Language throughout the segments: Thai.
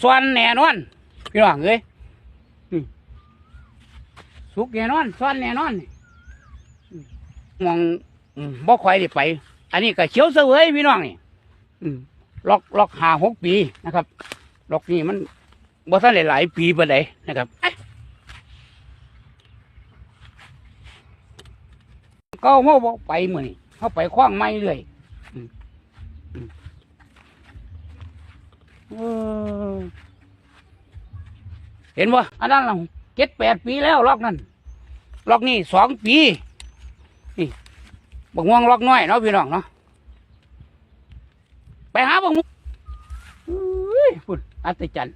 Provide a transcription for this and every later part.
ส่วนแน่นอนพี่น้องเอ้ยสุกแน่นอนส่วนแน่นอนมองอืมบ่ค่อยได้ไป อันนี้ก็เขียวเสวยพี่น้องนี่ล็อกล็อกหาหกปีนะครับ ล็อกนี่มันบ่ทันหลายปีไปานนะครับก็เฮาบ่ไปมื้อนี้เฮาไปคว้างไม้เรื่อยอืมอืม เห็นบ่อันนั้นล่ะเจ็ดแปดปีแล้วล็อกนั้นล็อกนี่สองปี นี่บักม่วงล็อกน้อยเนาะพี่น้องเนาะไปหาบักม่วงอุ้ยพุ่นอัศจรรย์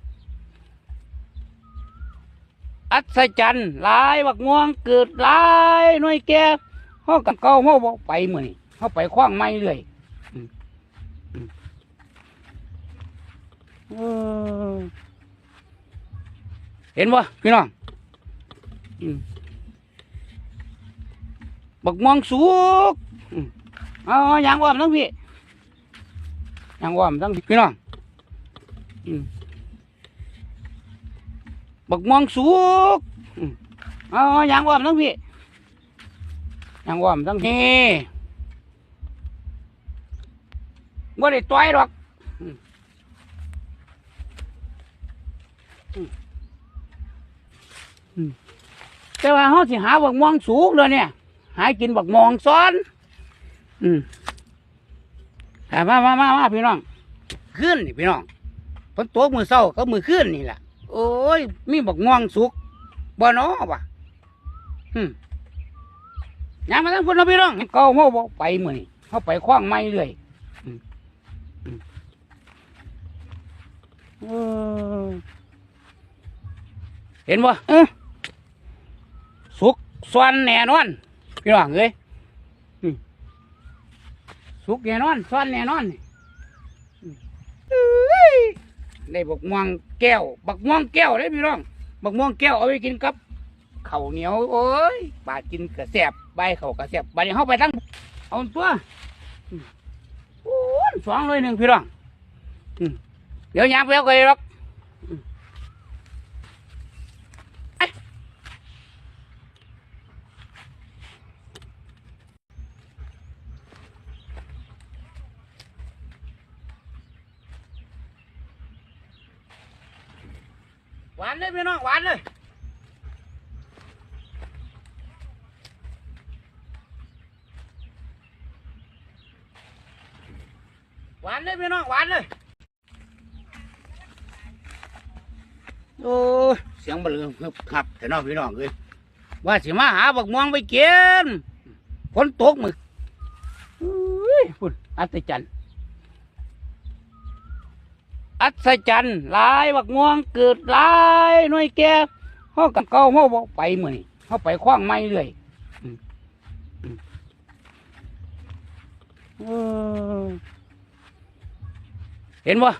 อัศจรรย์ลายบักม่วงเกิดลายน่วยแก่เฮากับเก่าเฮาบ่ไปมื้อนี้เฮาไปคว้างไม้เรื่อยอืมอืม เออเห็นบ่พี่น้องอืมบักม่วงสุกอืมเอาเอายางว่ามทั้งพี่ยางว่ามทั้งพี่พี่น้องอืมบักม่วงสุกอืมเอาเอายางว่ามทั้งพี่ยางว่ามทั้งพี่บ่ได้ต่อยหรอกอืมอืมอืม แต่ว่าเขาสิหาบักม่วงสุกเลยเนี่ย หากินบักมองซ้อน อืมถามมามามามาพี่น้องขึ้นนี่พี่น้องฝนตกมือเศร้าก็มือขึ้นนี่แหละโอ้ย มีบักม่วงสุกบ่นอวะอืมยามมาทั้งคนนะพี่น้องเก่าเฮาบ่ไปมือนี้เฮาไปคว้างไม้เรื่อยเออเห็นบ่เออ ส่วนแน่นอนพี่น้องเอ้ยสุกแน่นอนซ้อนแน่นอนนี่อืมเอ้ยได้บักม่วงแก้ว บักม่วงแก้วเลยพี่น้องบักม่วงแก้วเอาไปกินกับข้าวเหนียวโอ้ยบาดกินกระแสบใบเขากระแสบบเขาไปทั้งเอาตัวอืมโอ้ยสองเลยหนึ่งพี่น้องเดี๋ยวยามไปเอาไปหรอกอืมเอ้ย หวานเลยพี่น้องหวานเลยหวานเลยพี่น้องหวานเลยโอ้ยเสียงบะเลือครับครับแต่น้องพี่น้องเลยว่าสิมาหาบักม่วงไปกินฝนตกมึกอุ้ยพุ่นอัศจรรย์ อัศจรรย์หลายบักม่วงเกิดหลายหน่วยแก่เฮากับเก่าเฮาบ่ไปมื้อนี้เฮาไปคว้างไม้เรื่อยเออเห็นบ่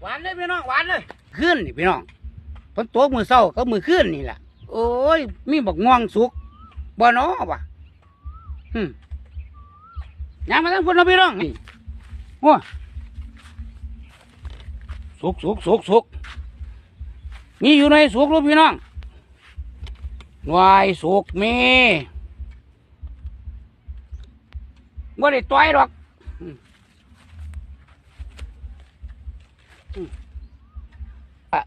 หวานเลยพี่น้องหวานเลยขึ้นนี่พี่น้องฝนตกมือเศร้าก็มือขึ้นนี่แหละโอ้ย มีบักม่วงสุก บ่เนอวะอืมยามมาทั้งคนนะพี่น้องนี่โอ้สุกสุกสุกสุกมีอยู่ในสุกลูกพี่น้องวายสุกมีบ่ได้ต่อยหรอกอืมอืมอะ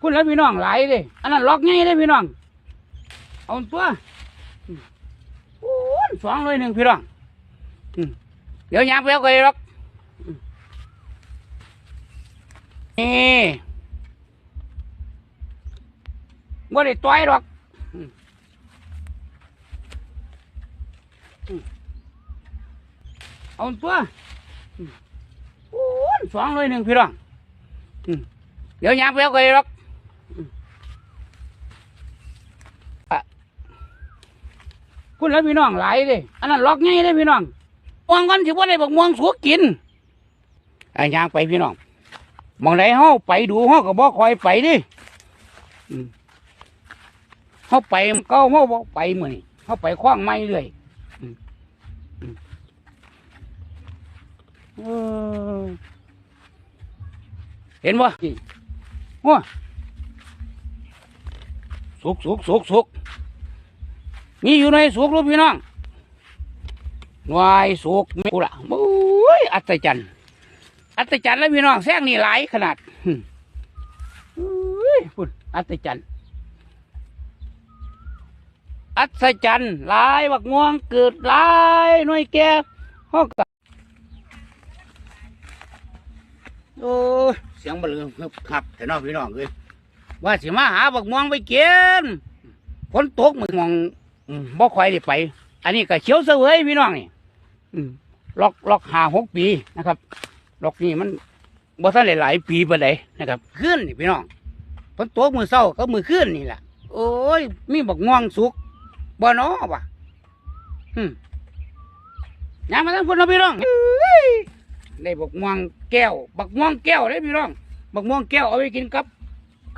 คุณแล้วพี่น้องหลายเลยอันนั้นล็อกง่ายเลยพี่น้อง เอาตัวอืมโอ้ยสองเลยหนึ่งพี่น้องอืมเดี๋ยวยามไปเอาไปหรอกอืมนี่บ่ได้ต่อยหรอกอืมอืมเอาตัวอืมโอ้ยสองเลยหนึ่งพี่น้องอืมเดี๋ยวยามไปเอาไปหรอก คุณแล้วพี่น้องหลายเลยอันนั้นล็อกง่ายเลยพี่น้องวางกันสิว่าได้บอกม่วงสุกกินไอ้ยางไปพี่น้องมองไหนเฮาไปดูเฮาก็บ่คอยไปดิอืมเฮาไปเก้าเฮาบ่ไปมื้อนี้เขาไปคว้างไม้เลยอืมอืมเอ็นบ่นี่โอ้สุกสุกสุกสุก มีอยู่ในสุกลูกพี่น้องหน่วยสุกมีกูละโอ้ยอัศจรรย์อัศจรรย์แล้วพี่น้องแซงนี่หลายขนาดหึเอ้ยพุ่นอัศจรรย์อัศจรรย์หลายบักม่วงเกิดหลายน่วยแก่ฮอกกะโอ้เสียงบลือครับแต่น้องพี่น้องเลยว่าสิมาหาบักม่วงไปเกินฝนตกมึงมอง อืมบ่ค่อยได้ไป อันนี้ก็เขียวเสวยพี่น้องนี่อืมล็อกล็อกหาหกปีนะครับ ล็อกนี่มันบ่ทันหลายปีปานใดนะครับขึ้นนี่พี่น้องฝนตกมือเศร้าก็มือขึ้นนี่แหละโอ้ย มีบักม่วงสุกบ่นอวะอืมยางมาทั้งพุ่นเนาะพี่น้องได้บักม่วงแก้ว บักม่วงแก้วได้พี่น้อง บักม่วงแก้วเอาไปกินกับ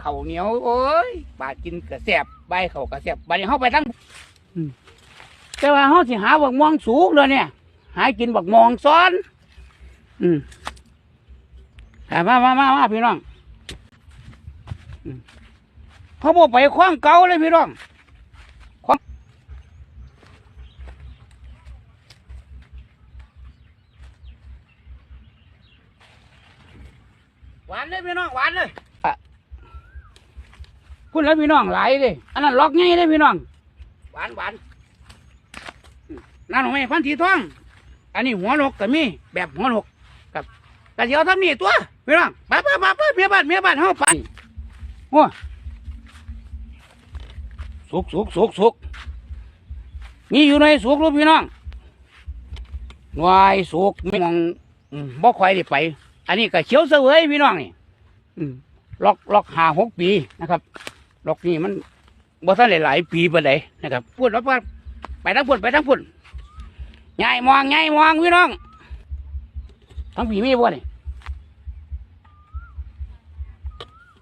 ข้าวเหนียวโอ้ยบาดกินกระแสบใบเขากระแสบบาดนี้เฮาไปทั้ง แต่ว่าเฮาสิหาบักม่วงสูงเลยเนี่ย หากินบักม่วงซ้อน อืมถามมามามามาพี่น้องอืมเขาบอกไปคว้างเก่าเลยพี่น้องหวานเลยพี่น้องหวานเลยพูดแล้วพี่น้องหลายเลยอันนั้นล็อกง่ายเลยพี่น้อง หวานหวานนั่นของแม่พันธีท้อง อันนี้หัวนกก็มีแบบหัวนกกับกระเจียวทำนี่ตัวพี่น้องไปไปไปไปเมียบ้านเมียบ้านเฮาไปโอ้สุกสุกสุกสุกมีอยู่ในสุกรู้พี่น้องหน่วยสุกไม่มองบ่ค่อยได้ไป อันนี้ก็เขียวเสวยพี่น้องนี่ล็อกล็อกหาหกปีนะครับล็อกนี่มัน บ่ทันหลายๆปีปานใดนะครับพูดว่าไปทั้งพุ่นไปทั้งพุ่นใหญ่มองใหญ่มองพี่น้องทั้งปีมีบ่นี่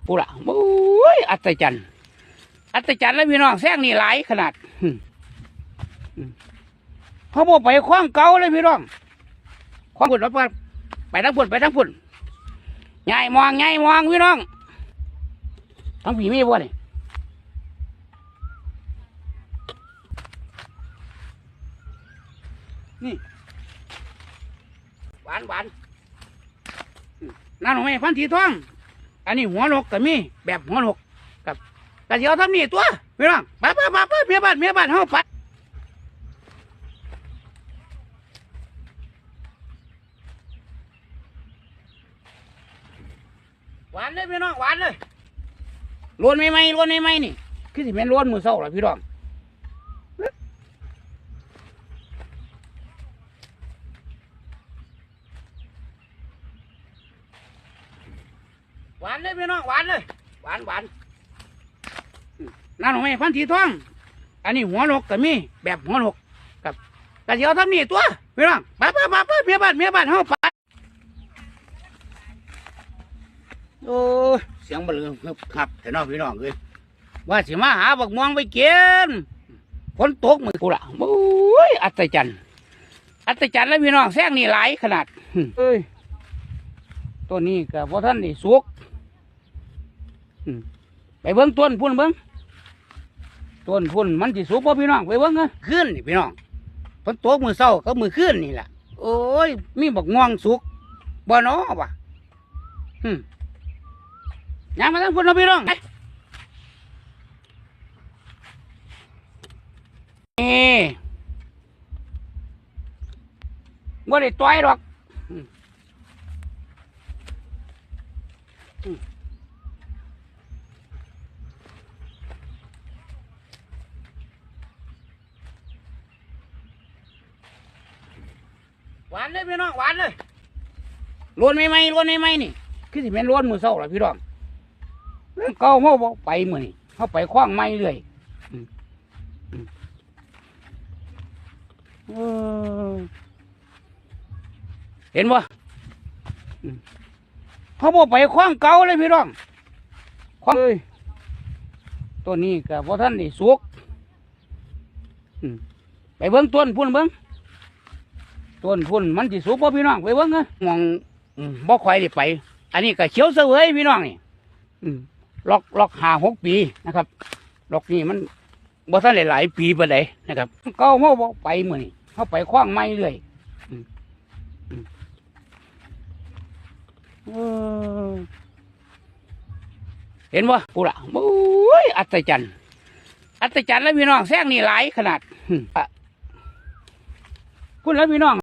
ปูละโอ้ยอัศจรรย์อัศจรรย์แล้วพี่น้องแซงนี่หลายขนาดหึอืมเขาบอกไปคว้างเก่าเลยพี่น้องคว้างพุ่นแล้วว่าไปทั้งพุ่นไปทั้งพุ่นใหญ่มองใหญ่มองพี่น้องทั้งผีมีบ่นี่นี่ หวานหวานนั่นขอยพันธีท้อง อันนี้หัวนกก็มีแบบหัวนกกับกระเจียวทำนี่ตัวพี่น้องไปไปไปไปเมียบ้านเมียบ้านเฮาไปหวานเลยพี่น้องหวานเลยล้วนไม่ไหมล้วนไม่ไหมนี่ คือสิเป็นล้วนมือเศร้าหรอพี่น้อง หวานเลยพี่น้องหวานเลย หวานหวานอืมนั่นของแม่พันธีทอง อันนี้หัวนกก็มีแบบหัวนกกับกระเจียวทำนี่ตัวพี่น้องไปไปไปไปเมียบ้านเมียบ้านเฮาไปโอ้ยเสียงบลือครับแต่น้องพี่น้องเลยว่าสิมาหาบักม่วงไปกินฝนตกมือกูละโอ้ยอัศจรรย์อัศจรรย์แล้วพี่น้องแซงนี่หลายขนาดหึเอ้ยตัวนี้ก็บ่ท่านนี่สุกอืม ไปเบิ้งต้นพุ่นเบิ้งต้นพุ่นมันสิสุกบ่พี่น้องไปเบิ้งเถอะขึ้นนี่พี่น้องฝนตกมือเศร้าก็มือขึ้นนี่แหละโอ้ย มีบักม่วงสุกบ่เนาะวะอืมยางมาทั้งพุ่นเราะพี่น้องไปนี่บ่ได้ต่อยหรอก หวานเลยพี่น้องหวานเลยล้วนไม่ไหมล้วนไม่ไหมนี่คือสิเป็นล้วนมือเศร้าหรอพี่น้องเก่าเขาบอกไปมือนี่เขาไปคว้างไม้เลยเห็นบ่อืมเขาบอกไปคว้างเก่าเลยพี่น้องคว้างเลยตัวนี้ก็บ่ท่านนี่สุกไปเบิ้งต้นพุ่นเบิ้ง ต้นพุ่นมันสิสูงบ่พี่น้องไปเบิ้งเอ้อมองอืมบ่ค่อยได้ไป อันนี้ก็เขียวเสวยพี่น้องนี่อืมล็อกล็อกหาหกปีนะครับ ล็อกนี่มันบ่ทันได้หลายปีปานใดนะครับเก้าเฮาบ่ไปมื้อนี้เฮาไปคว้างไม้เรื่อยอืมอืมเออเห็นบ่ปูละโอ้ยอัศจรรย์อัศจรรย์แล้วพี่น้องแซงนี่หลายขนาดอืมอะพุ่นแล้วพี่น้อง